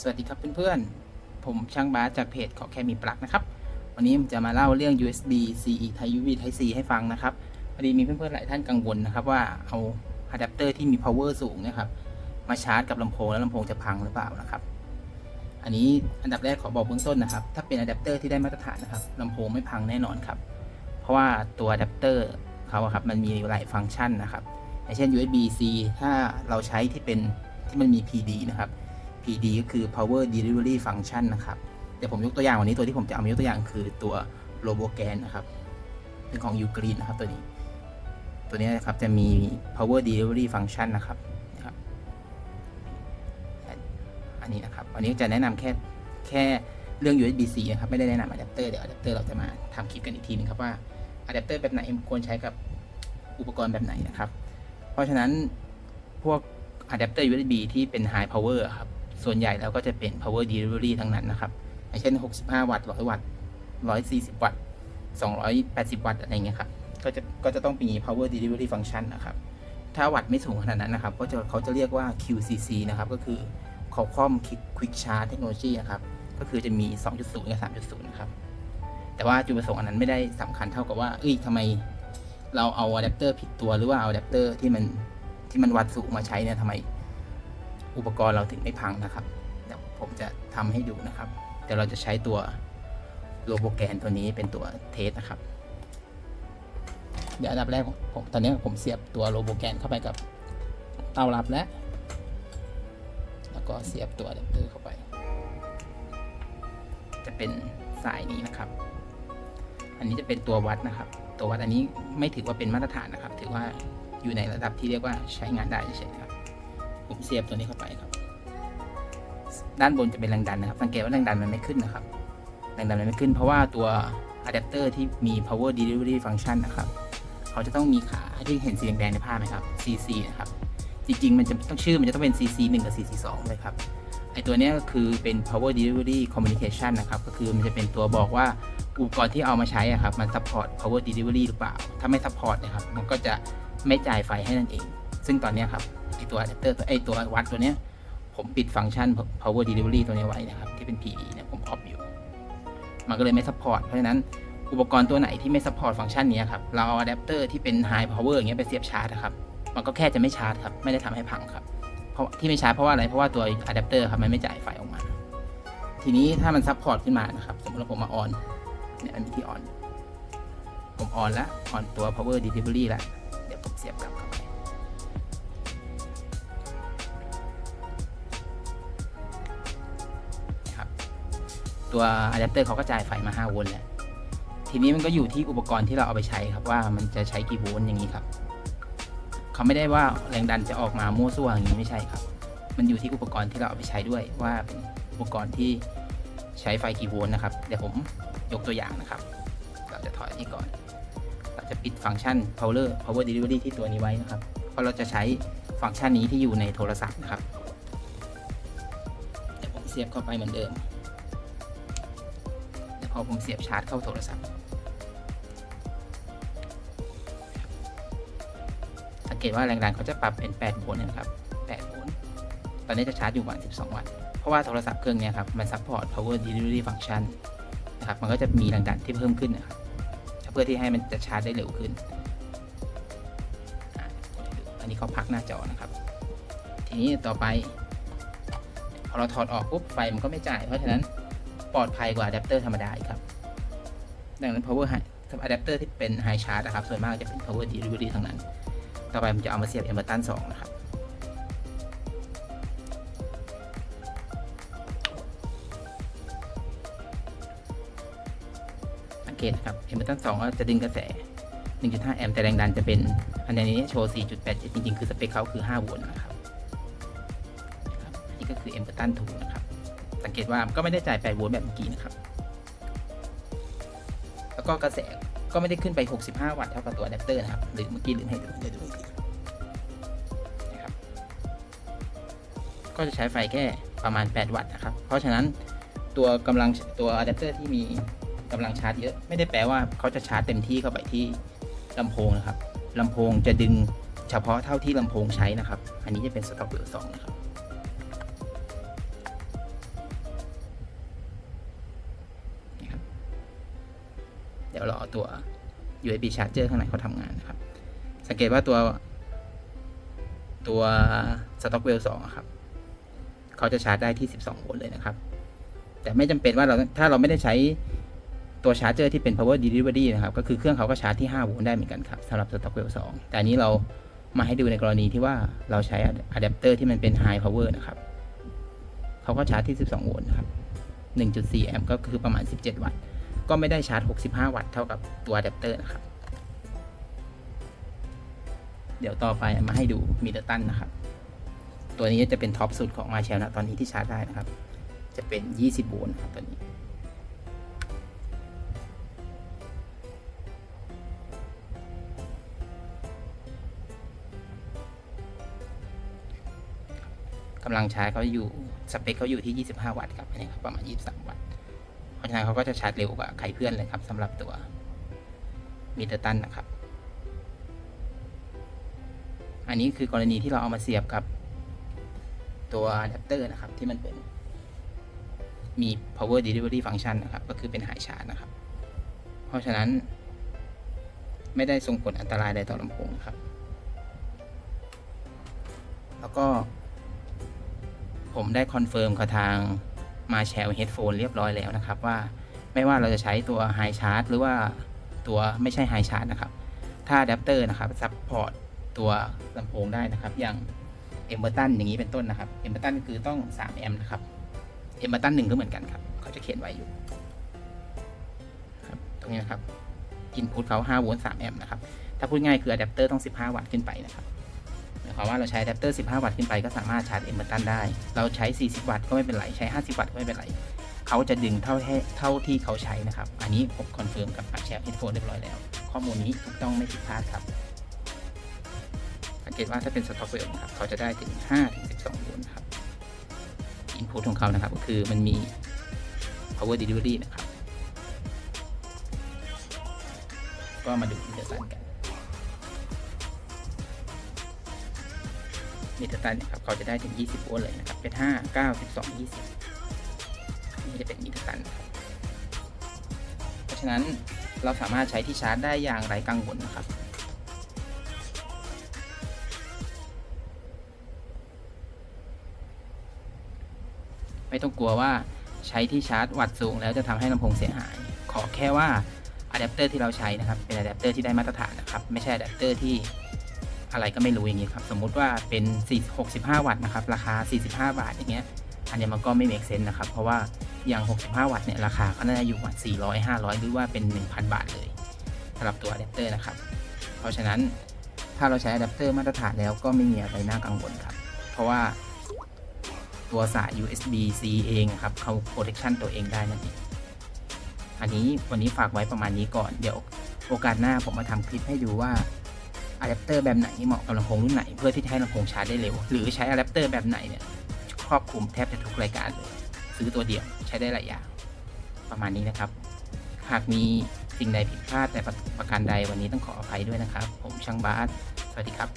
สวัสดีครับเพื่อนๆ ผมช่างบาสจากเพจขอแค่มีปลั๊กนะครับ วันนี้ผมจะมาเล่าเรื่อง USB CE Type USB Type C ให้ฟังนะครับพอดีมีเพื่อนๆ หลายท่านกังวลนะครับว่าเอาอะแดปเตอร์ที่มี power สูงนะครับ มาชาร์จกับลำโพงแล้วลำโพงจะพังหรือเปล่านะครับ อันนี้อันดับแรกขอบอกเบื้องต้นนะครับ ถ้าเป็นอะแดปเตอร์ที่ได้มาตรฐานนะครับลำโพงไม่พังแน่นอนครับ เพราะว่าตัวอะแดปเตอร์เขาครับมันมีหลายฟังก์ชันนะครับอย่างเช่น USB C ถ้าเราใช้ที่เป็นที่มันมี PD นะครับ PD ก็คือ power delivery function นะครับ เดี๋ยวผมยกตัวอย่างวันนี้ตัวที่ผมจะเอามายกตัวอย่างคือตัว RoboGan นะครับ เป็นของ Ugreen นะครับตัวนี้ ตัวนี้นะครับจะมี power delivery function นะครับนะครับ อันนี้นะครับ วันนี้จะแนะนำแค่แค่เรื่อง USB-C นะครับ ไม่ได้แนะนำอะแดปเตอร์ เดี๋ยวอะแดปเตอร์เราจะมาทำคลิปกันอีกทีนึงครับว่าอะแดปเตอร์แบบไหนควรใช้กับอุปกรณ์แบบไหนนะครับ เพราะฉะนั้นพวกอะแดปเตอร์ USB ที่เป็น high power ครับ ส่วนใหญ่แล้วก็จะเป็น power delivery ทั้งนั้นนะครับอย่างเช่น 65 วัตต์ 100 วัตต์ 140 วัตต์ 280 วัตต์อะไรเงี้ยครับ ก็จะก็จะต้องมี power delivery function นะครับ ถ้าวัตต์ไม่สูงขนาดนั้นนะครับ ก็จะเขาจะเรียกว่า QCC นะครับ ก็คือ Qualcomm Quick Charge Technology นะครับ ก็คือจะมี 2.0 กับ 3.0 นะครับ แต่ว่าจุดประสงค์อันนั้นไม่ได้สำคัญเท่ากับว่า เอ้ยทำไมเราเอาอะแดปเตอร์ผิดตัวหรือว่าเอาอะแดปเตอร์ที่มันที่มันวัดสูงมาใช้เนี่ยทำไม อุปกรณ์เราถึงไม่พังนะครับเดี๋ยวผมจะทำให้ดูนะครับเดี๋ยวเราจะใช้ตัวโลโบแกนตัวนี้เป็นตัวเทสนะครับ เดี๋ยวอันดับแรกผมผมตอนนี้ผมเสียบตัวโลโบแกนเข้าไปกับเตารับแล้วแล้วก็เสียบตัวอะแดปเตอร์เข้าไป จะเป็นสายนี้นะครับ อันนี้จะเป็นตัววัดนะครับ ตัววัดอันนี้ไม่ถือว่าเป็นมาตรฐานนะครับ ถือว่าอยู่ในระดับที่เรียกว่าใช้งานได้เฉยๆครับ ผมเสียบตัวนี้เข้าไปครับ ด้านบนจะเป็นแรงดันนะครับ สังเกตว่าแรงดันมันไม่ขึ้นนะครับ แรงดันมันไม่ขึ้นเพราะว่าตัวอะแดปเตอร์ที่มี power delivery function นะครับ เขาจะต้องมีขาที่เห็นสีแดงในภาพไหมครับ CC นะครับ จริงๆ มันจะต้องชื่อมันจะต้องเป็น CC 1 กับ CC 2เลยครับไอตัวนี้ก็คือเป็น power delivery communication นะครับ ก็คือมันจะเป็นตัวบอกว่าอุปกรณ์ที่เอามาใช้อะครับ มัน support power delivery หรือเปล่า ถ้าไม่ support นะครับ มันก็จะไม่จ่ายไฟให้นั่นเอง ซึ่งตอนนี้ครับ ไอตัวอะแดปเตอร์ไอตัววัดตัวเนี้ย ผมปิดฟังก์ชัน power delivery ตัวนี้ไว้นะครับ ที่เป็น PE เนี่ยผมออฟอยู่ มันก็เลยไม่ support เพราะฉะนั้นอุปกรณ์ตัวไหนที่ไม่ support ฟังก์ชันนี้ครับ เราเอาอะแดปเตอร์ที่เป็น high power อย่างเงี้ยไปเสียบชาร์จนะครับ มันก็แค่จะไม่ชาร์จครับ ไม่ได้ทำให้พังครับ เพราะที่ไม่ชาร์จเพราะว่าอะไร เพราะว่าตัวอะแดปเตอร์ครับมันไม่จ่ายไฟออกมา ทีนี้ถ้ามัน support ขึ้นมานะครับ สมมติว่าผมมาออน เนี่ยมันมีที่ออน ผมออนแล้วออนตัว power delivery แล้วเดี๋ยวผมเสียบกลับ ตัวอะแดปเตอร์เขาก็จ่ายไฟมา 5 โวลต์แหล้วทีนี้มันก็อยู่ที่อุปกรณ์ที่เราเอาไปใช้ครับว่ามันจะใช้กี่โวลต์อย่างนี้ครับเขาไม่ได้ว่าแรงดันจะออกมามั่วซั่วอย่างนี้ไม่ใช่ครับ มันอยู่ที่อุปกรณ์ที่เราเอาไปใช้ด้วยว่าเป็นอุปกรณ์ที่ใช้ไฟกี่โวลต์นะครับเดี๋ยวผมยกตัวอย่างนะครับ เราจะถอยนนี้ก่อนเราจะปิดฟังก์ชัน power power delivery ที่ตัวนี้ไว้นะครับ เพราะเราจะใช้ฟังก์ชันนี้ที่อยู่ในโทรศัพท์นะครับเดี๋ยวผมเสียบเข้าไปเหมือนเดิม พอผมเสียบชาร์จเข้าโทรศัพท์ สังเกตว่าแรงดันเขาจะปรับเป็น8โวลต์นะครับ8โวลต์ตอนนี้จะชาร์จอยู่ประมาณ12 วัตต์ เพราะว่าโทรศัพท์เครื่องนี้ครับ มัน support power delivery function นะครับ มันก็จะมีแรงดันที่เพิ่มขึ้นนะครับเพื่อที่ให้มันจะชาร์จได้เร็วขึ้น อันนี้เขาพักหน้าจอนะครับ ทีนี้ต่อไปพอเราถอดออกปุ๊บไฟมันก็ไม่จ่าย เพราะฉะนั้น ปลอดภัยกว่าอะแดปเตอร์ธรรมดาอีกครับ ดังนั้น power high อะแดปเตอร์ที่เป็น high charge นะครับ ส่วนมากจะเป็น power delivery ทั้งนั้น ต่อไปผมจะเอามาเสียบ Everton 2 นะครับสังเกตนะครับ Everton 2 ก็จะดึงกระแส 1.5 แอมป์แต่แรงดันจะเป็น อันนี้โชว์ 4.8 จริง ๆ คือสเปคเขาคือ 5 โวลต์นะครับนะครับอันนี้ก็คือ Everton 2 นะครับ สังเกตว่าก็ไม่ได้จ่าย8โวลต์แบบเมื่อกี้นะครับ แล้วก็กระแสก็ไม่ได้ขึ้นไป 65 วัตต์เท่ากับตัวอะแดปเตอร์นะครับ หรือเมื่อกี้ลืมให้ดูเดี๋ยวดูอีกทีนะครับ ก็จะใช้ไฟแค่ประมาณ 8 วัตต์นะครับ เพราะฉะนั้นตัวกำลังตัวอะแดปเตอร์ที่มีกำลังชาร์จเยอะ ไม่ได้แปลว่าเขาจะชาร์จเต็มที่เข้าไปที่ลำโพงนะครับลำโพงจะดึงเฉพาะเท่าที่ลำโพงใช้นะครับ อันนี้จะเป็นสต็อกเบอร์สองนะครับ ยวรอตัว USB charger ข้างในเขาทำงานนะครับ สังเกตว่าตัว ตัว stock well 2อะครับเขาจะชาร์จได้ที่ 12 โวลต์เลยนะครับ แต่ไม่จำเป็นว่าเราถ้าเราไม่ได้ใช้ตัวชาร์จเจอร์ที่เป็น power delivery นะครับ ก็คือเครื่องเขาก็ชาร์จที่ 5 โวลต์ได้เหมือนกันครับสำหรับ stock well 2 แต่อันนี้เรามาให้ดูในกรณีที่ว่าเราใช้อะแดปเตอร์ที่มันเป็น high power นะครับเขาก็ชาร์จที่ 12 โวลต์นะครับ 1.4 แอมป์ก็คือประมาณ 17 วัตต์ ก็ไม่ได้ชาร์จ 65 วัตต์เท่ากับตัวอะแดปเตอร์นะครับ เดี๋ยวต่อไปมาให้ดูมิเตอร์ตันนะครับ ตัวนี้จะเป็นท็อปสุดของมาเชลนะตอนนี้ที่ชาร์จได้นะครับ จะเป็น 20 โวลต์ครับตัวนี้กำลังชาร์จเขาอยู่ สเปคเขาอยู่ที่ 25 วัตต์ครับอันนี้ครับประมาณ 23 วัตต์ ราะฉะนั้นเขาก็จะชาร์จเร็วกว่าใครเพื่อนเลยครับสำหรับตัวมิเตอร์ตันนะครับ อันนี้คือกรณีที่เราเอามาเสียบกับตัวอะแดปเตอร์นะครับ ที่มันเป็นมี power delivery function นะครับ ก็คือเป็นหายชาร์จนะครับ เพราะฉะนั้น ไม่ได้ส่งผลอันตรายใดต่อลำโพงครับ แล้วก็ผมได้คอนเฟิร์มกับทาง มาแชลเฮดโฟนเรียบร้อยแล้วนะครับ ว่าไม่ว่าเราจะใช้ตัวไฮชาร์จหรือว่าตัวไม่ใช่ไฮชาร์จนะครับ ถ้าอะแดปเตอร์นะครับซัพพอร์ตตัวลำโพงได้นะครับ อย่างเอมเบอร์ตันอย่างนี้เป็นต้นนะครับเอมเบอร์ตันคือต้อง 3 แอมป์นะครับเอมเบอร์ตันหนึ่งก็เหมือนกันครับ เขาจะเขียนไว้อยู่ครับตรงนี้นะครับอินพุตเขา5โวลต์3แอมป์นะครับ ถ้าพูดง่ายคืออะแดปเตอร์ต้อง 15 วัตต์ขึ้นไปนะครับ หมายความว่าเราใช้อะแดปเตอร์ 15 วัตต์ขึ้นไปก็สามารถชาร์จเอมเบอร์ตันได้ เราใช้ 40 วัตต์ก็ไม่เป็นไร ใช้ 50 วัตต์ก็ไม่เป็นไรเขาจะดึงเท่าที่เท่าที่เขาใช้นะครับ อันนี้ผมคอนเฟิร์มกับแชร์เฮดโฟนเรียบร้อยแล้ว ข้อมูลนี้ถูกต้องไม่ผิดพลาดครับสังเกตว่าถ้าเป็นสต็อกเวลนะครับเขาจะได้ถึง5ถึง12 โวลต์ครับอินพุตของเขานะครับก็คือมันมี power delivery นะครับ ก็มาดูมิเตอร์ตันกัน มิเตอร์ตันนะครับเขาจะได้ถึง 20 โวลต์เลยนะครับ เป็น 5 9 12 20 นี่จะเป็นมิเตอร์ตันครับเพราะฉะนั้นเราสามารถใช้ที่ชาร์จได้อย่างไร้กังวลนะครับไม่ต้องกลัวว่าใช้ที่ชาร์จวัดสูงแล้วจะทำให้ลำโพงเสียหาย ขอแค่ว่าอะแดปเตอร์ที่เราใช้นะครับ เป็นอะแดปเตอร์ที่ได้มาตรฐานนะครับ ไม่ใช่อะแดปเตอร์ที่ อะไรก็ไม่รู้อย่างนี้ครับ สมมุติว่าเป็น4 65 วัตต์นะครับ ราคา 45 บาทอย่างเงี้ย อันเนี้ยมันก็ไม่เมกเซนนะครับ เพราะว่าอย่าง 65 วัตต์เนี่ยราคาก็น่าจะอยู่ประมาณ400 500 หรือว่าเป็น 1,000 บาทเลยสำหรับตัวอะแดปเตอร์นะครับ เพราะฉะนั้นถ้าเราใช้อะแดปเตอร์มาตรฐานแล้วก็ไม่มีอะไรน่ากังวลครับ เพราะว่าตัวสาย USB C เองครับเขา protection ตัวเองได้นั่นเองอันนี้วันนี้ฝากไว้ประมาณนี้ก่อนเดี๋ยวโอกาสหน้าผมมาทำคลิปให้ดูว่า อะแดปเตอร์แบบไหนเหมาะกับลำโพงรุ่นไหน เพื่อที่จะให้ลำโพงชาร์จได้เร็ว หรือใช้อะแดปเตอร์แบบไหนเนี่ยครอบคลุมแทบจะทุกรายการเลย ซื้อตัวเดียวใช้ได้หลายอย่าง ประมาณนี้นะครับ หากมีสิ่งใดผิดพลาดแต่ประการใดวันนี้ต้องขออภัยด้วยนะครับ ผมช่างบาสสวัสดีครับ